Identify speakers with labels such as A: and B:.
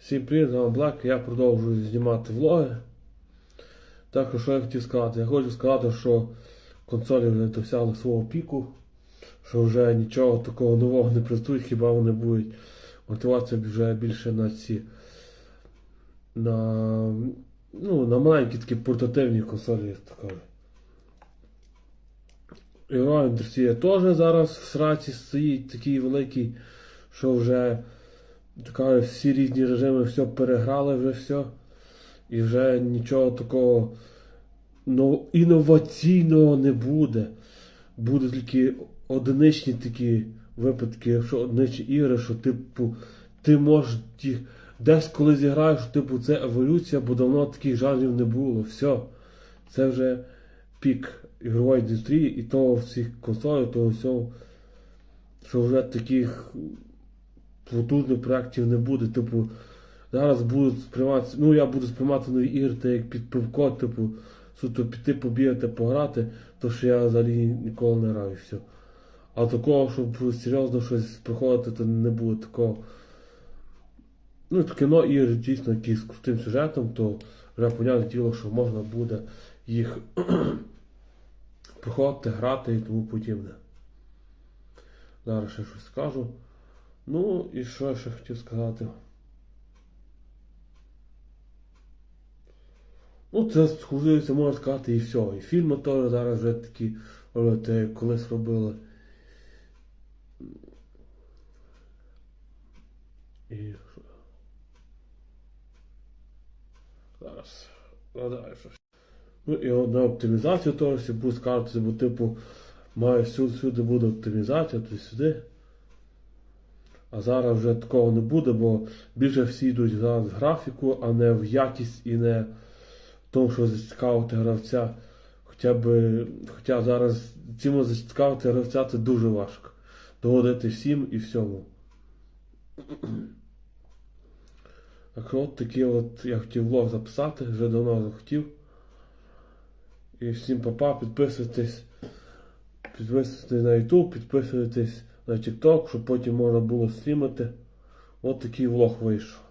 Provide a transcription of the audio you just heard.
A: Всім привіт, з вами Блек, я продовжую знімати влоги. Так, що я хотів сказати? Я хочу сказати, що консолі вже досягли свого піку, що вже нічого такого нового не працює, хіба вони будуть мотивація вже більше на ці на, ну, на маленькі такі портативні консолі, як то кажуть. Ігрова теж зараз в сраці стоїть такий великий, що вже така, всі різні режими все переграли вже все. І вже нічого такого ну, інноваційного не буде. Будуть тільки одиничні такі випадки, що одиничні ігри, що типу, ти можеш їх десь коли зіграєш, типу це еволюція, бо давно таких жанрів не було. Все. Це вже пік ігрової індустрії і того всіх консолей, того всього, що вже таких потужних проєктів не буде. Типу, зараз будуть сприймати, ну я буду сприймати нові ігри, так як під пивко, типу, суто піти побігати, пограти, то що я взагалі ніколи не граю все. А такого, щоб серйозно щось приходити, то не буде такого. Ну, кіно ігри дійсно якісь з крутим сюжетом, то вже понятне діло, що можна буде їх приходити, грати і тому подібне. Зараз ще щось скажу. Ну і що я ще хотів сказати? Ну, це схожується, можна сказати, і все. І фільми теж зараз вже такі роблять, колись робили. І що? Зараз. Згадаю щось. Ну і на оптимізацію теж буду скаржитися, бо типу має всюди, всюди буде оптимізація, то сюди. А зараз вже такого не буде, бо більше всі йдуть зараз в графіку, а не в якість і не в тому, що зацікавити гравця. Хоча б, хоча зараз цим зацікавити гравця це дуже важко. Доводити всім і всьому. Так от такий от я хотів влог записати, вже давно захотів. І всім папа, підписуйтесь. Підписуйтесь на YouTube, підписуйтесь на TikTok, щоб потім можна було стрімити. От такий влог вийшов.